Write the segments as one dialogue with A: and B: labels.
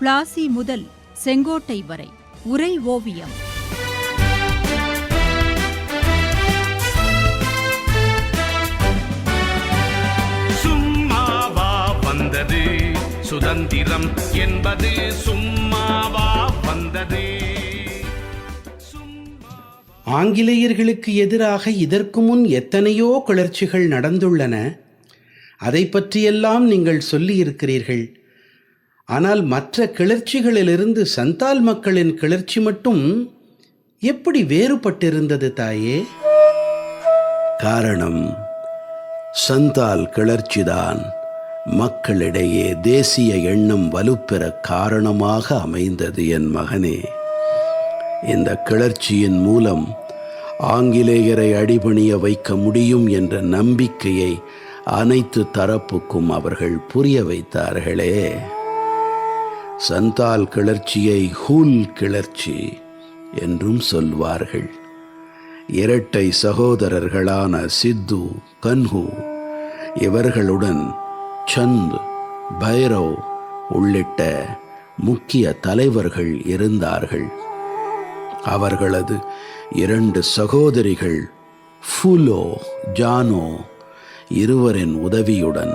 A: பிளாசி முதல் செங்கோட்டை வரை. உரை ஓவியம்.
B: சும்மாவா வந்தது. சுதந்திரம் என்பது சும்மாவா வந்தது.
C: ஆங்கிலேயர்களுக்கு எதிராக இதற்கு முன் எத்தனையோ கிளர்ச்சிகள் நடந்துள்ளன. அதை பற்றியெல்லாம் நீங்கள் சொல்லியிருக்கிறீர்கள். ஆனால் மற்ற கிளர்ச்சிகளிலிருந்து சந்தால் மக்களின் கிளர்ச்சி மட்டும் எப்படி வேறுபட்டிருந்தது தாயே? காரணம் சந்தால் கிளர்ச்சிதான் மக்களிடையே தேசிய எண்ணம் வலுப்பெற காரணமாக அமைந்தது என் மகனே. இந்த கிளர்ச்சியின் மூலம் ஆங்கிலேயரை அடிபணிய வைக்க முடியும் என்ற நம்பிக்கையை அனைத்து தரப்புக்கும் அவர்கள் புரிய வைத்தார்களே. சந்தால் கிளர்ச்சியை ஹூல் கிளர்ச்சி என்றும் சொல்வார்கள். இரட்டை சகோதரர்களான சித்து கன்ஹு இவர்களுடன் சந்த் பைரவ் உள்ளிட்ட முக்கிய தலைவர்கள் இருந்தார்கள். அவர்களது இரண்டு சகோதரிகள் ஃபுலோ ஜானோ இருவரின் உதவியுடன்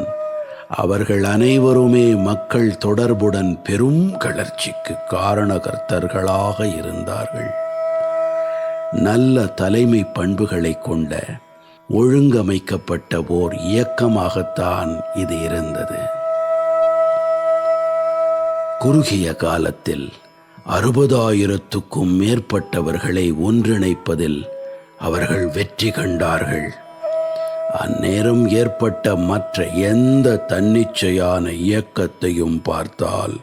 C: அவர்கள் அனைவருமே மக்கள் தொடர்புடன் பெரும் கிளர்ச்சிக்கு காரணகர்த்தர்களாக இருந்தார்கள். நல்ல தலைமை பண்புகளை கொண்ட ஒழுங்கமைக்கப்பட்ட ஓர் இயக்கமாகத்தான் இது இருந்தது. குறுகிய காலத்தில் அறுபதாயிரத்துக்கும் மேற்பட்டவர்களை ஒன்றிணைப்பதில் அவர்கள் வெற்றி கண்டார்கள். அந்நேரம் ஏற்பட்ட மற்ற எந்த தன்னிச்சையான இயக்கத்தையும் பார்த்தால்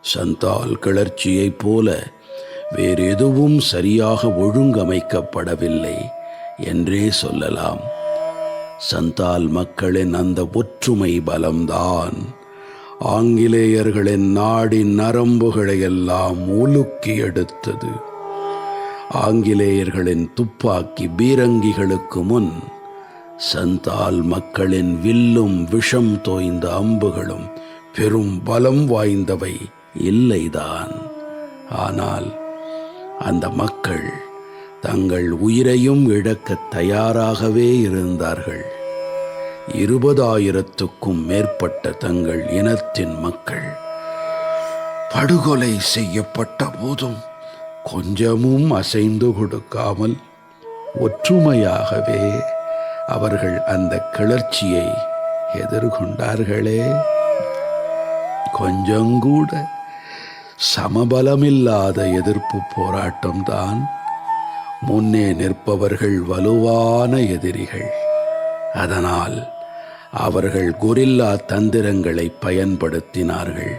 C: சந்தால் கிளர்ச்சியைப் போல வேறு எதுவும் சரியாக ஒழுங்கமைக்கப்படவில்லை என்றே சொல்லலாம். சந்தால் மக்களின் அந்த ஒற்றுமை பலம்தான். ஆங்கிலேயர்களின் நாடின் நரம்புகளை எல்லாம் உலுக்கி எடுத்தது. ஆங்கிலேயர்களின் துப்பாக்கி பீரங்கிகளுக்கு முன் சந்தால் மக்களின் வில்லும் விஷம் தோய்ந்த அம்புகளும் பெரும் பலம் வாய்ந்தவை இல்லைதான். ஆனால் அந்த மக்கள் தங்கள் உயிரையும் இழக்க தயாராகவே இருந்தார்கள். இருபதாயிரத்துக்கும் மேற்பட்ட தங்கள் இனத்தின் மக்கள் படுகொலை செய்யப்பட்ட போதும் கொஞ்சமும் அசைந்து கொடுக்காமல் ஒற்றுமையாகவே அவர்கள் அந்த கிளர்ச்சியை எதிர்கொண்டார்களே. கொஞ்சங்கூட சமபலமில்லாத எதிர்ப்பு போராட்டம்தான். முன்னே நிற்பவர்கள் வலுவான எதிரிகள். அதனால் அவர்கள் கொரில்லா தந்திரங்களை பயன்படுத்தினார்கள்.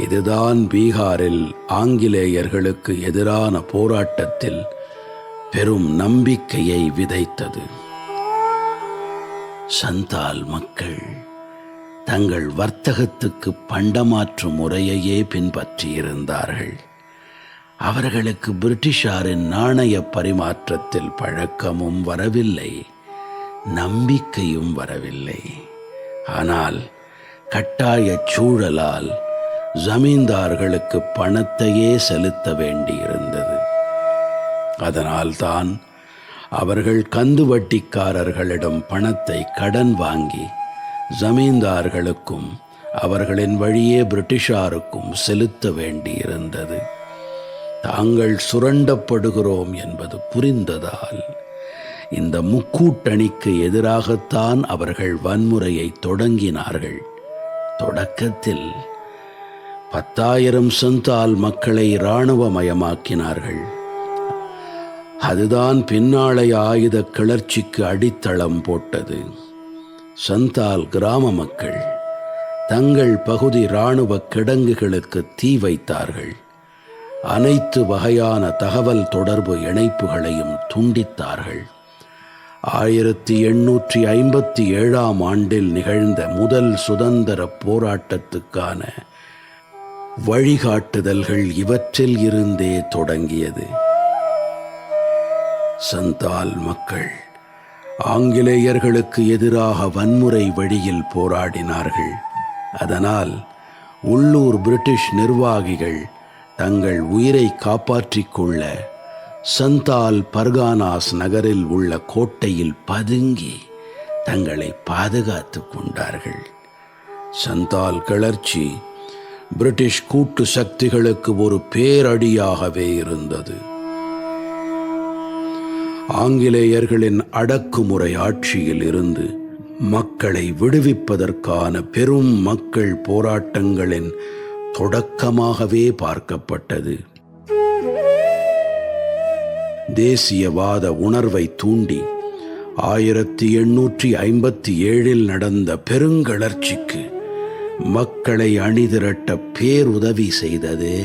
C: இதுதான் பீகாரில் ஆங்கிலேயர்களுக்கு எதிரான போராட்டத்தில் பெரும் நம்பிக்கையை விதைத்தது. சந்தால் மக்கள் தங்கள் வர்த்தகத்துக்கு பண்டமாற்று முறையையே பின்பற்றியிருந்தார்கள். அவர்களுக்கு பிரிட்டிஷாரின் நாணய பரிமாற்றத்தில் பழக்கமும் வரவில்லை நம்பிக்கையும் வரவில்லை. ஆனால் கட்டாய சூழலால் ஜமீன்தார்களுக்கு பணத்தையே செலுத்த வேண்டியிருந்தது. அதனால்தான் அவர்கள் கந்து வட்டிக்காரர்களிடம் பணத்தை கடன் வாங்கி ஜமீன்தார்களுக்கும் அவர்களின் வழியே பிரிட்டிஷாருக்கும் செலுத்த வேண்டியிருந்தது. தாங்கள் சுரண்டப்படுகிறோம் என்பது புரிந்ததால் இந்த முக்கூட்டணிக்கு எதிராகத்தான் அவர்கள் வன்முறையை தொடங்கினார்கள். தொடக்கத்தில் பத்தாயிரம் சந்தால் மக்களை இராணுவமயமாக்கினார்கள். அதுதான் பின்னாளைய ஆயுத கிளர்ச்சிக்கு அடித்தளம் போட்டது. சந்தால் கிராம மக்கள் தங்கள் பகுதி இராணுவ கிடங்குகளுக்கு தீ வைத்தார்கள். அனைத்து வகையான தகவல் தொடர்பு இணைப்புகளையும் துண்டித்தார்கள். ஆயிரத்தி எண்ணூற்றி ஐம்பத்தி ஏழாம் ஆண்டில் நிகழ்ந்த முதல் சுதந்திர போராட்டத்துக்கான வழிகாட்டுதல்கள் இவற்றில் இருந்தே தொடங்கியது. சந்தால் மக்கள் ஆங்கிலேயர்களுக்கு எதிராக வன்முறை வழியில் போராடினார்கள். அதனால் உள்ளூர் பிரிட்டிஷ் நிர்வாகிகள் தங்கள் உயிரை காப்பாற்றிக் கொள்ள சந்தால் பர்கானாஸ் நகரில் உள்ள கோட்டையில் பதுங்கி தங்களை பாதுகாத்து கொண்டார்கள். சந்தால் கிளர்ச்சி பிரிட்டிஷ் கூட்டு சக்திகளுக்கு ஒரு பேரடியாகவே இருந்தது. ஆங்கிலேயர்களின் அடக்குமுறை ஆட்சியில் இருந்து மக்களை விடுவிப்பதற்கான பெரும் மக்கள் போராட்டங்களின் தொடக்கமாகவே பார்க்கப்பட்டது. தேசியவாத உணர்வை தூண்டி ஆயிரத்தி எண்ணூற்றி ஐம்பத்தி ஏழில் நடந்த பெருங்கிளர்ச்சிக்கு மக்களை அணிதிரட்ட பேருதவி செய்தது.